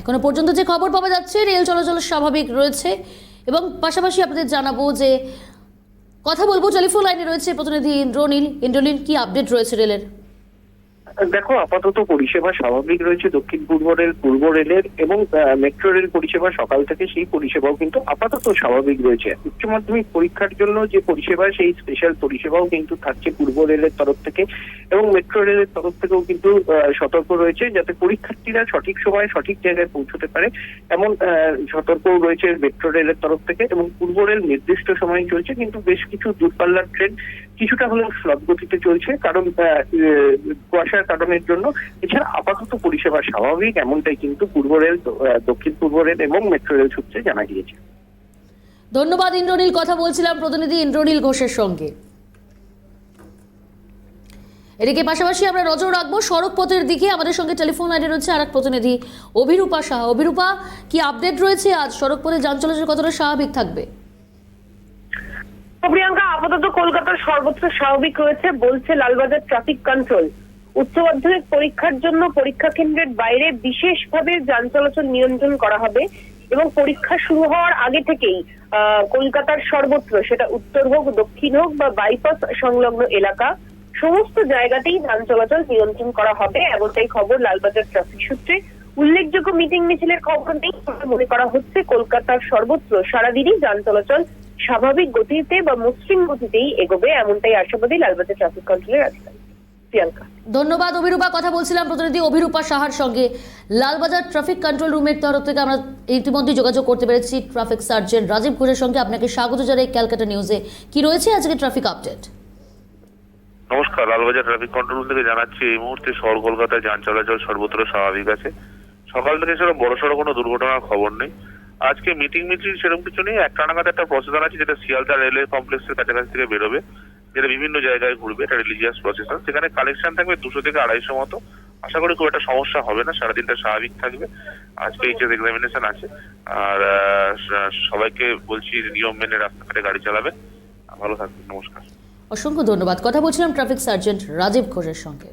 এখনও পর্যন্ত যে খবর পাওয়া যাচ্ছে, রেল চলাচল স্বাভাবিক রয়েছে এবং পাশাপাশি আপনাদের জানাব যে কথা বলব, টেলিফোন লাইনে রয়েছে প্রতিনিধি ইন্দ্রনীল। ইন্দ্রনীল, কি আপডেট রয়েছে রেলের? দেখো, আপাতত পরিষেবা স্বাভাবিক রয়েছে দক্ষিণ পূর্ব রেল, পূর্ব রেলের এবং মেট্রো রেল পরিষেবা সকাল থেকে সেই পরিষেবাও কিন্তু আপাতত স্বাভাবিক রয়েছে। উচ্চ মাধ্যমিক পরীক্ষার জন্য যে পরিষেবা, সেই স্পেশাল পরিষেবাও কিন্তু থাকছে পূর্ব রেলের তরফ থেকে এবং মেট্রো রেলের তরফ থেকেও কিন্তু সতর্ক রয়েছে যাতে পরীক্ষার্থীরা সঠিক সময়ে সঠিক জায়গায় পৌঁছতে পারে। এমন সতর্কও রয়েছে মেট্রো রেলের তরফ থেকে এবং পূর্ব রেল নির্দিষ্ট সময়ে চলছে কিন্তু বেশ কিছু দূরপাল্লার ট্রেন কিছুটা হলেও স্লথ গতিতে চলছে কারণ কুয়াশার কারণের জন্য। এছাড়া আপাতত পরিষেবা স্বাভাবিক এমনটাই কিন্তু পূর্ব রেল আহ, দক্ষিণ পূর্ব রেল এবং মেট্রো রেল সূত্রে জানা গিয়েছে। ধন্যবাদ ইন্দ্রনীল। কথা বলছিলাম প্রতিনিধি ইন্দ্রনীল ঘোষের সঙ্গে। এদিকে পাশাপাশি আমরা নজর রাখব সড়ক পথের দিকে। আমাদের সঙ্গে টেলিফোন লাইনে রয়েছে আর এক প্রতিনিধি অভিরূপা সাহা। অভিরূপা কি আপডেট রয়েছে আজ? সড়ক পথে যান চলাচল কতটা স্বাভাবিক থাকবে? প্রিয়াঙ্কা আপাতত কলকাতার সর্বত্র স্বাভাবিক রয়েছে বলছে লালবাজার ট্রাফিক কন্ট্রোল। উচ্চ মাধ্যমিক পরীক্ষার জন্য পরীক্ষা কেন্দ্রের বাইরে বিশেষভাবে যান চলাচল নিয়ন্ত্রণ করা হবে এবং পরীক্ষা শুরু হওয়ার আগে থেকেই কলকাতার সর্বত্র সেটা উত্তর হোক, দক্ষিণ হোক বা বাইপাস সংলগ্ন এলাকা, সমস্ত জায়গাতেই যান চলাচল নিয়ন্ত্রণ করা হবে এমনটাই খবর লালবাজার ট্রাফিক সূত্রে। উল্লেখযোগ্য মিটিং মিছিলের খবর নেই মনে করা হচ্ছে কলকাতার সর্বত্র সারাদিনই যান চলাচল স্বাভাবিক গতিতে বা মসৃণ গতিতেই এগোবে এমনটাই আশাবাদী লালবাজার ট্রাফিক কন্ট্রোলের আধিকারিক। প্রিয়াঙ্কা। ধন্যবাদ অভিরূপা। কথা বলছিলাম প্রতিনিধি অভিরূপা সাহার সঙ্গে। লালবাজার ট্রাফিক কন্ট্রোল রুমের তরফ থেকে আমরা ইতিমধ্যে যোগাযোগ করতে পেরেছি ট্রাফিক সার্জেন্ট রাজীব ঘোষের সঙ্গে। আপনাকে স্বাগত জানাই ক্যালকাটা নিউজে। কি রয়েছে আজকে ট্রাফিক আপডেট? নমস্কার লালবাজার ট্রাফিক কন্ট্রোল থেকে জানাচ্ছি এই মুহূর্তে শহর কলকাতায় যান চলাচল সর্বত্র স্বাভাবিক আছে। সকাল থেকে সেরকম বড় সড়ো কোনো দুর্ঘটনার খবর নেই। আজকে মিটিং মিটিং সেরকম কিছু নেই। একটা নাগাদ একটা প্রসেসন আছে যেটা শিয়ালদা রেলওয়ে কমপ্লেক্সের কাছাকাছি থেকে বেরোবে। যেটা বিভিন্ন জায়গায় ঘুরবে, এটা রিলিজিয়াস প্রসেসন সেখানে কালেকশন থাকবে দুশো থেকে আড়াইশো মতো। আশা করি খুব একটা সমস্যা হবে না, সারাদিনটা স্বাভাবিক থাকবে। আজকে এইচএস এক্সামিনেশন আছে। আর সবাইকে বলছি নিয়ম মেনে রাস্তাঘাটে গাড়ি চালাবে। ভালো থাকবেন, নমস্কার। অসংখ্য ধন্যবাদ। কথা বলছিলাম ট্রাফিক সার্জেন্ট রাজীব ঘোষের সঙ্গে।